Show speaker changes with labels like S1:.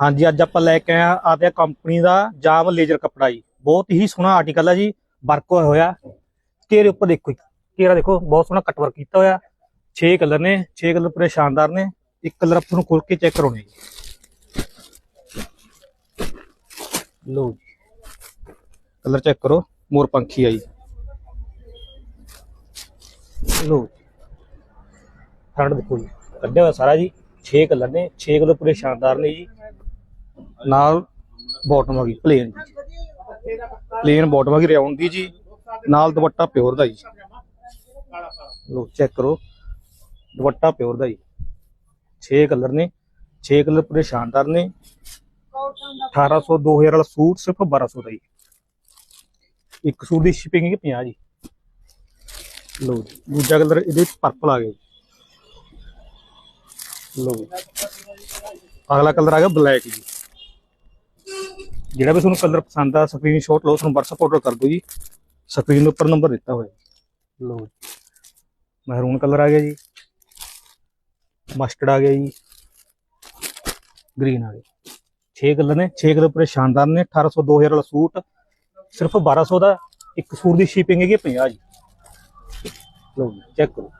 S1: ਹਾਂਜੀ, ਅੱਜ ਆਪਾਂ ਲੈ ਕੇ ਆਇਆ ਆਦਿਆ ਕੰਪਨੀ ਦਾ ਜਾਮ ਲੇਜ਼ਰ ਕੱਪੜਾ ਜੀ। ਬਹੁਤ ਹੀ ਸੋਹਣਾ ਆਰਟੀਕਲ ਆ ਜੀ, ਵਰਕ ਹੋਇਆ ਹੋਇਆ। ਘੇਰੇ ਉੱਪਰ ਦੇਖੋ ਘੇਰਾ ਦੇਖੋ, ਬਹੁਤ ਸੋਹਣਾ ਕਟ ਵਰਕ ਕੀਤਾ ਹੋਇਆ। 6 ਕਲਰ ਨੇ 6 ਕਲਰ ਪੂਰੇ ਸ਼ਾਨਦਾਰ ਨੇ। ਇੱਕ ਕਲਰ ਆਪਾਂ ਨੂੰ ਖੋਲ ਕੇ ਚੈੱਕ ਕਰਾਉਣੇ ਜੀ। ਲੋ ਕਲਰ ਚੈੱਕ ਕਰੋ, ਮੋਰ ਪੰਖੀ ਆ ਜੀ। ਲੋ ਫਰੰਟ ਦੇਖੋ ਜੀ, ਕੱਢਿਆ ਹੋਇਆ ਸਾਰਾ ਜੀ 6 ਕਲਰ ਨੇ 6 ਕਲਰ ਪੂਰੇ ਸ਼ਾਨਦਾਰ ਨੇ ਜੀ। ਨਾਲ ਬਾਟਮ ਆ ਗਈ ਪਲੇਨ ਜੀ। ਪਲੇਨ ਬਾਟਮ ਆ ਗਈ ਰਾਉਂਡ ਦੀ ਜੀ। ਨਾਲ ਦੁਪੱਟਾ ਪਿਓਰ ਦਾ ਜੀ। ਲੋ ਚੈੱਕ ਕਰੋ। ਦੁਪੱਟਾ ਪਿਓਰ ਦਾ ਜੀ। 6 ਕਲਰ ਨੇ। 6 ਕਲਰ ਪੂਰੇ ਸ਼ਾਨਦਾਰ ਨੇ। 1800 2000 ਵਾਲਾ ਸੂਟ ਸਿਰਫ 1200 ਦਾ ਜੀ। ਇੱਕ ਸੂਟ ਦੀ ਸ਼ਿਪਿੰਗ ਹੈ 50 ਜੀ। ਲੋ ਜੀ, ਦੂਜਾ ਕਲਰ ਇਹਦੇ ਪਰਪਲ ਆ ਗਿਆ ਜੀ। ਲੋ ਅਗਲਾ ਕਲਰ ਆ ਗਿਆ ਬਲੈਕ ਜੀ। ਜਿਹੜਾ ਵੀ ਤੁਹਾਨੂੰ ਕਲਰ ਪਸੰਦ ਆ ਸਕਰੀਨਸ਼ਾਟ ਲਓ ਤੁਹਾਨੂੰ WhatsApp ਆਰਡਰ ਕਰ ਦਿਓ ਜੀ। ਸਕਰੀਨ ਉੱਪਰ ਨੰਬਰ ਦਿੱਤਾ ਹੋਇਆ। ਲਓ ਜੀ। ਮਹਿਰੂਨ ਕਲਰ ਆ ਗਿਆ ਜੀ। ਮਸਟਰਡ ਆ ਗਿਆ ਜੀ। ਗ੍ਰੀਨ ਆ ਗਿਆ। 6 ਕਲਰ ਨੇ 6 ਕਲਰ ਪੂਰੇ ਸ਼ਾਨਦਾਰ ਨੇ। 1800 2000 ਵਾਲਾ ਸੂਟ। ਸਿਰਫ 1200 ਦਾ ਇੱਕ ਸੂਟ ਦੀ ਸ਼ਿਪਿੰਗ ਹੈਗੀ 50 ਜੀ। ਲਓ ਜੀ ਚੈੱਕ ਕਰੋ।